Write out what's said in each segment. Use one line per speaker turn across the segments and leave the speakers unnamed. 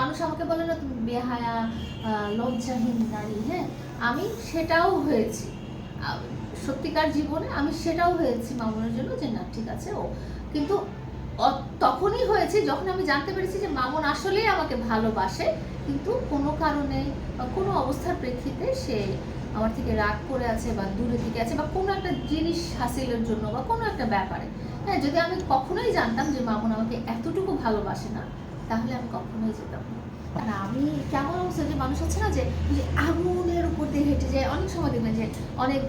মানুষ আমাকে বলে না, তুমি বেহায়া লজ্জাহীন নারী। হ্যাঁ আমি সেটাও হয়েছি। সত্যিকার জীবনে আমি সেটাও হয়েছি মামুনের জন্য যে, না, ঠিক আছে, ও। কিন্তু তখনই হয়েছে যখন আমি জানতে পেরেছি যে, মামুন আসলেই আমাকে ভালোবাসে। কিন্তু কোনো কারণে বা কোনো অবস্থার প্রেক্ষিতে সে আমার থেকে রাগ করে আছে বা দূরে থেকে আছে বা কোনো একটা জিনিস হাসিলের জন্য বা কোনো একটা ব্যাপারে। হ্যাঁ যদি আমি কখনোই জানতাম যে, মামুন আমাকে এতটুকু ভালোবাসে না তাহলে আমি কখনোই যেতাম আর আমি কেমন অবস্থা যে মানুষ হচ্ছে না যে আগুনের উপর দিয়ে হেঁটে যায়, অনেক সময় দেখবেন যে অনেক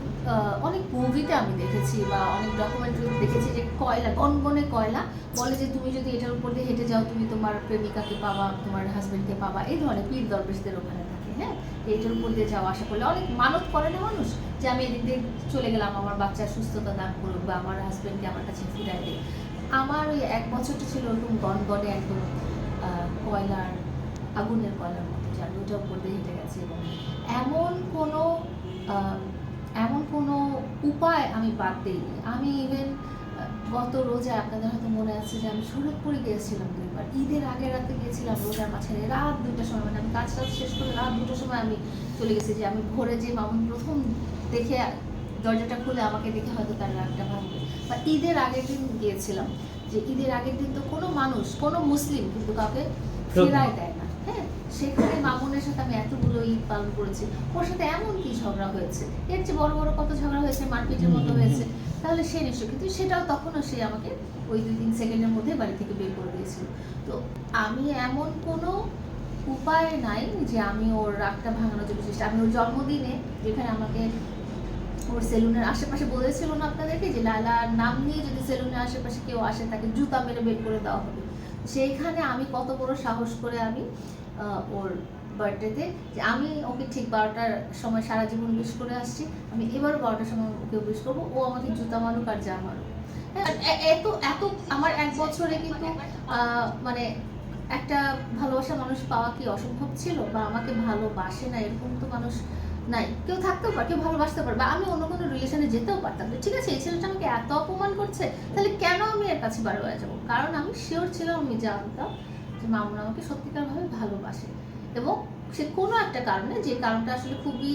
অনেক মুভিতে আমি দেখেছি বা অনেক ডকুমেন্টারিতে দেখেছি যে কয়লা, গনগনে কয়লা বলে যে তুমি যদি এটার উপর দিয়ে হেঁটে যাও, তুমি তোমার প্রেমিকাকে পাবা, তোমার হাজবেন্ডকে পাবা। এই ধরনের পীর দরবেশদের ওখানে থাকে হ্যাঁ? এটার উপর দিয়ে যাওয়া আশা করলে অনেক মানত করে না মানুষ যে আমি এদিক দিয়ে চলে গেলাম, আমার বাচ্চার সুস্থতা দান করুক বা আমার হাজবেন্ডকে আমার কাছে ফিরাই দিই আমার ওই এক বছরটা ছিল ওরকম গনগনে একদম কয়লার, আগুনের কয়লার মতো যে আমি ওটার উপর দিয়ে হেঁটে গেছি এবং এমন কোনো এমন কোনো উপায় আমি বাদ দিইনি। আমি ইভেন গত রোজা আপনাদের হয়তো মনে আছে যে আমি শরৎপুরে গিয়েছিলাম দুইবার। ঈদের আগে রাতে গিয়েছিলাম রোজার মাঝখানে, রাত দুটার সময় মানে আমি কাজ কাজ শেষ করে রাত দুটোর সময় আমি চলে গেছি যে আমি ভোরে যে মামুন প্রথম দেখে দরজাটা খুলে আমাকে দেখে হয়তো তার রাগটা ভাঙবে। বা ঈদের আগের দিন গিয়েছিলাম যে ঈদের আগের দিন তো কোনো মানুষ কোনো মুসলিম কিন্তু কাউকে ফেরায় দেয় না। হ্যাঁ সেখানে মামুনের সাথে আমি এতগুলো ঈদ পালন করেছি। ওর সাথে এমন কি ঝগড়া হয়েছে? এর চেয়ে বড় বড় কত ঝগড়া হয়েছে মারপিটের মতো হয়েছে? তাহলে সে নিশ্চয় কিন্তু সেটাও তখনও সে আমাকে ওই দুই তিন সেকেন্ডের মধ্যে বাড়ি থেকে বের করে দিয়েছিল। তো আমি এমন কোনো উপায় নাই যে আমি ওর রাগটা ভাঙানোর জন্য চেষ্টা আমি ওর জন্মদিনে যেখানে আমাকে ওর সেলুনের আশেপাশে বলেছিল না আপনাদেরকে যে লালার নাম নিয়ে যদি সেলুনের আশেপাশে কেউ আসে তাকে জুতা মেরে বের করে দেওয়া হবে। সেইখানে আমি কত বড় সাহস করে আমি ওর বার্থডেতে যে আমি ওকে ঠিক বারোটার সময় সারা জীবন উইশ করে আসছি। আমি এবারও বারোটার সময় ওকে উইশ করব। ও আমাকে জুতা মারুক আর যা মারুক। হ্যাঁ, এত এত আমার এক বছরে কিন্তু মানে একটা ভালোবাসা মানুষ পাওয়া কি অসম্ভব ছিল? বা আমাকে ভালোবাসে না? এরকম তো মানুষ নাই। কেউ থাকতেও পারে কেউ ভালোবাসতে পারে বা আমি অন্য কোনো রিলেশনে যেতেও পারতাম যে ঠিক আছে এই ছেলেটা আমাকে এত অপমান করছে তাহলে কেন আমি এর কাছে বারবার যাব? কারণ আমি শিওর ছিলাম আমি জানতাম যে মামুন আমাকে সত্যিকারভাবে ভালোবাসে। এবং সে কোনো একটা কারণে যে কারণটা আসলে খুবই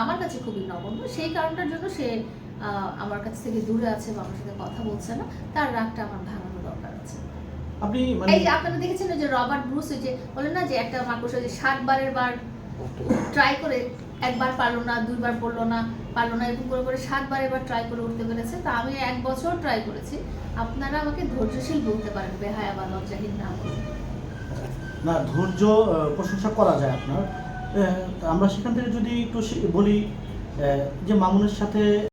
আমার কাছে খুবই নগণ্য সেই কারণটার জন্য সে আমার কাছ থেকে দূরে আছে বা আমার সাথে কথা বলছে না তার রাগটা আমার ভাঙানো দরকার আছে।
আপনি মানে
এই যে আপনারা দেখেছেন যে রবার্ট ব্রুস যে বলেন না যে একটা মাকড়সা যে ষাট বারের বার ট্রাই করে একবার পারল না দুইবার পড়ল না পারল না এরকম করে করে সাতবার এবার ট্রাই করে উঠতে পেরেছে। তা আমি এক বছর ট্রাই করেছি। আপনারা আমাকে ধৈর্যশীল বলতে পারেন বেহায়া বা লজ্জাহীন না
না ধৈর্য প্রশংসা করা যায় আপনার। আমরা সেখান থেকে যদি একটু বলি যে মামুনের সাথে